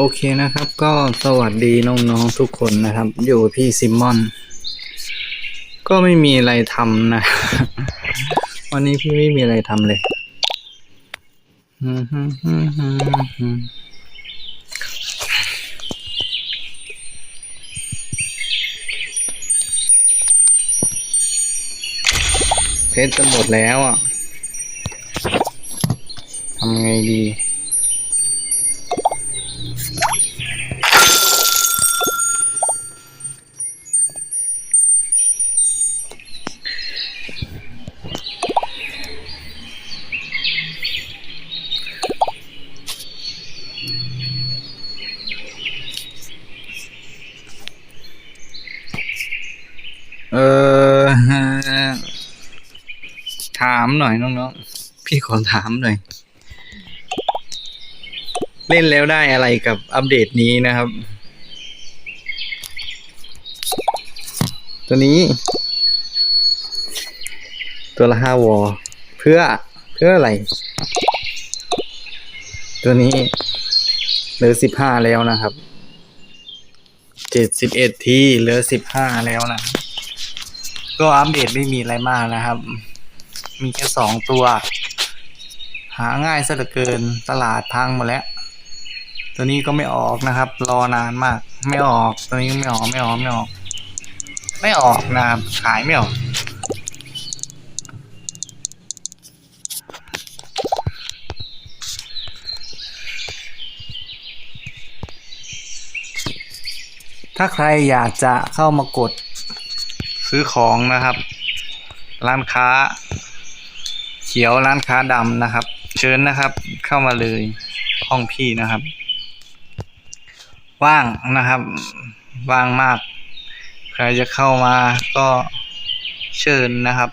โอเคนะครับ ก็สวัสดีน้องๆทุกคนนะครับ อยู่กับพี่ซิมมอน ก็ไม่มีอะไรทำนะ วันนี้พี่ไม่มีอะไรทำเลย เพชรจะหมดแล้วอะทำไงดี ถามหน่อยน้องๆ พี่ขอถามหน่อย เล่นแล้วได้อะไรกับอัปเดตนี้นะครับ ตัวนี้ ตัวละห้าวอเพื่อเพื่ออะไร ตัวนี้เหลือสิบห้าแล้วนะครับเจ็ดสิบเอ็ดทีเหลือสิบห้าแล้วนะ ก็อัปเดตไม่มีอะไรมากนะครับ มีแค่สองตัว หาง่ายซะเหลือเกินตลาดพังหมดแล้ว ตัวนี้ก็ไม่ออกนะครับ รอนานมาก ไม่ออกตัวนี้ไม่ออกไม่ออกไม่ออก ไม่ออกนะครับขายไม่ออกถ้าใครอยากจะเข้ามากดซื้อของนะครับ ร้านค้า เขียวร้านค้าดำนะครับ เชิญนะครับ เข้ามาเลยห้องพี่นะครับ ว่างนะครับ ว่างมาก ใครจะเข้ามาก็เชิญนะครับ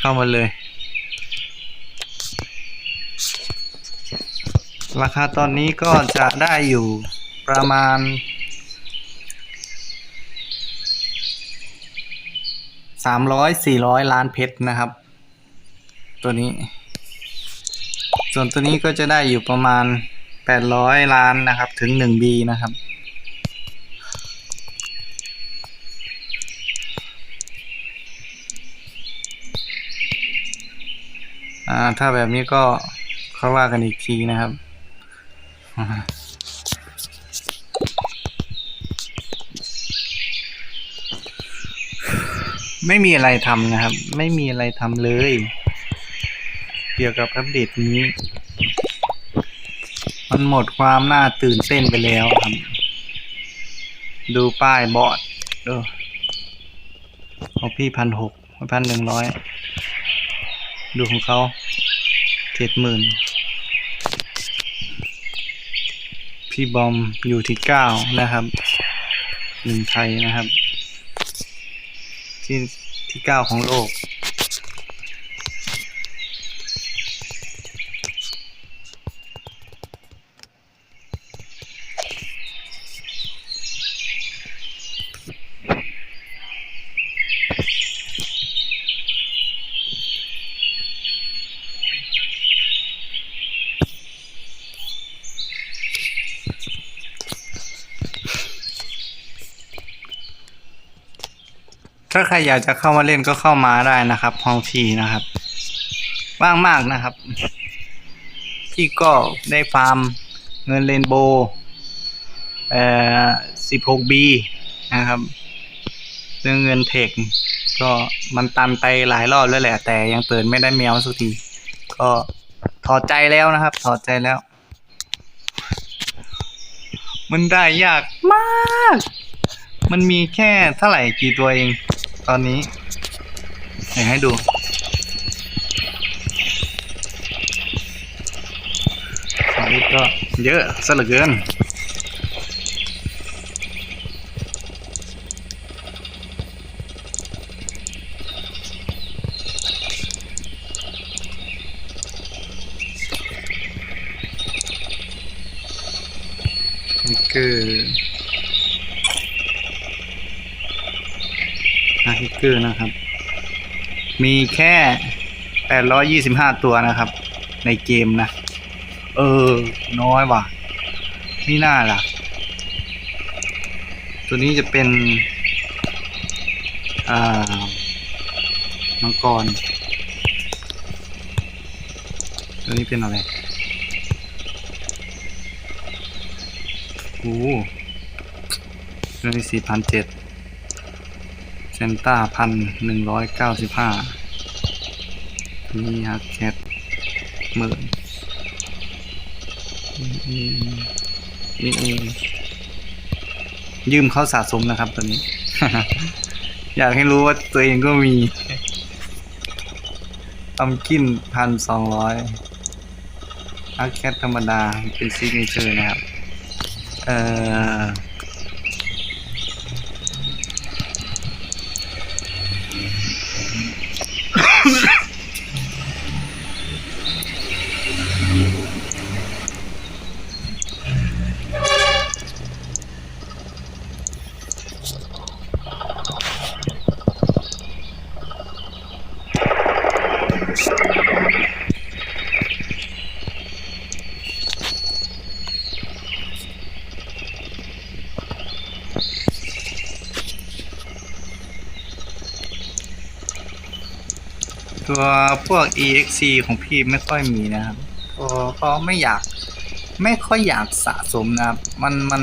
เข้ามาเลย ราคาตอนนี้ก็จะได้อยู่ประมาณสามร้อยสี่ร้อยล้านเพชรนะครับ ตัวนี้ ส่วนตัวนี้ก็จะได้อยู่ประมาณแปดร้อยล้านนะครับ ถึงหนึ่งบีนะครับอ่าถ้าแบบนี้ก็ค่อยว่ากันอีกทีนะครับ ไม่มีอะไรทำนะครับ ไม่มีอะไรทำเลย เกี่ยวกับอัปเดตนี้ มันหมดความน่าตื่นเต้นไปแล้วครับ ดูป้ายบอร์ดเออของพี่พันหกพันหนึ่งร้อยดูของเขาเจ็ดหมื่นพี่บอมอยู่ที่เก้านะครับหนึ่งไทยนะครับ ที่ที่เก้าของโลก ถ้าใครอยากจะเข้ามาเล่นก็เข้ามาได้นะครับห้องพี่นะครับ ว่างมากนะครับ พี่ก็ได้ฟาร์มเงินเรนโบว์เอ่อ 16B นะครับเรื่องเงินเทคก็มันตันไปหลายรอบแล้วแหละ แต่ยังเปิดไม่ได้แมวสักที ก็ถอดใจแล้วนะครับ ถอดใจแล้ว มันได้ยากมาก มันมีแค่เท่าไหร่กี่ตัวเอง ตอนนี้อยากให้ดูตอนนี้ก็เยอะซะเหลือเกินคือ นาฮิกเกอร์นะครับ มีแค่ 825 ตัวนะครับ ในเกมนะ เออ น้อยว่ะไม่น่าล่ะ ตัวนี้จะเป็น อ่า มังกร ตัวนี้เป็นอะไรโอ้ตัวนี้สี่พันเจ็ด ซนต้าพันหนึ่งร้อยเก้าสิบห้านี่ฮักแคทหมื่นนี่เองยืมเขาสะสมนะครับตัวนี้ อยากให้รู้ว่าตัวเองก็มีทำกินพันสองร้อยฮักแคทธรรมดาเป็นซิกเนเจอร์นะครับ เอ่อ ตัวพวก EXC ของพี่ไม่ค่อยมีนะครับเพราะเพราะไม่อยาก ไม่ค่อยอยากสะสมนะครับ มันมัน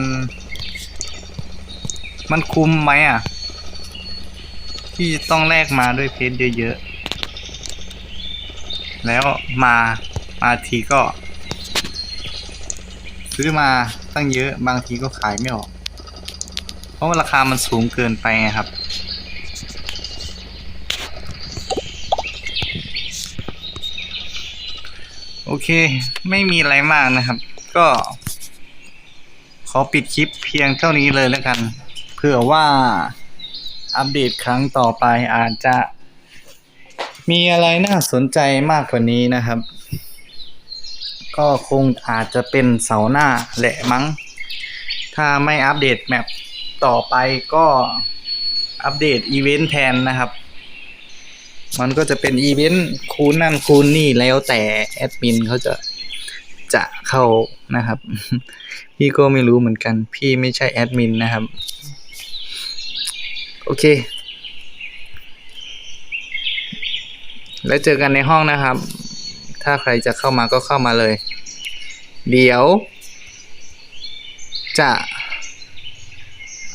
มันคุ้มไหมอะ ที่ต้องแลกมาด้วยเพชรเยอะๆ แล้วมามาทีก็ ซื้อมาตั้งเยอะบางทีก็ขายไม่ออก เพราะราคามันสูงเกินไปไงครับ โอเค ไม่มีอะไรมากนะครับ ก็ ขอปิดคลิปเพียงเท่านี้เลยแล้วกัน เผื่อว่าอัปเดตครั้งต่อไปอาจจะ มีอะไรน่าสนใจมากกว่านี้นะครับ ก็คงอาจจะเป็นเสาหน้าแหละมั้ง ถ้าไม่อัปเดตแมปต่อไปก็อัปเดตอีเวนต์แทนนะครับ มันก็จะเป็นอีเวนต์คูณนั่นคูณนี่แล้วแต่แอดมินเขาจะจะเข้านะครับ พี่ก็ไม่รู้เหมือนกัน พี่ไม่ใช่แอดมินนะครับ โอเค แล้วเจอกันในห้องนะครับ ถ้าใครจะเข้ามาก็เข้ามาเลย เดี๋ยว จะ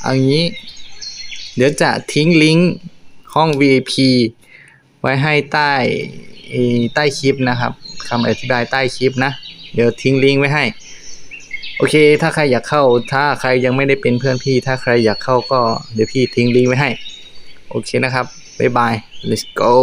เอางี้ เดี๋ยวจะทิ้งลิงก์ห้อง VIP ไว้ให้ใต้ใต้คลิปนะครับคำอธิบายใต้คลิปนะ เดี๋ยวทิ้งลิงก์ไว้ให้ โอเค ถ้าใครอยากเข้า ถ้าใครยังไม่ได้เป็นเพื่อนพี่ ถ้าใครอยากเข้าก็เดี๋ยวพี่ทิ้งลิงก์ไว้ให้ โอเคนะครับ บ๊ายบาย let's go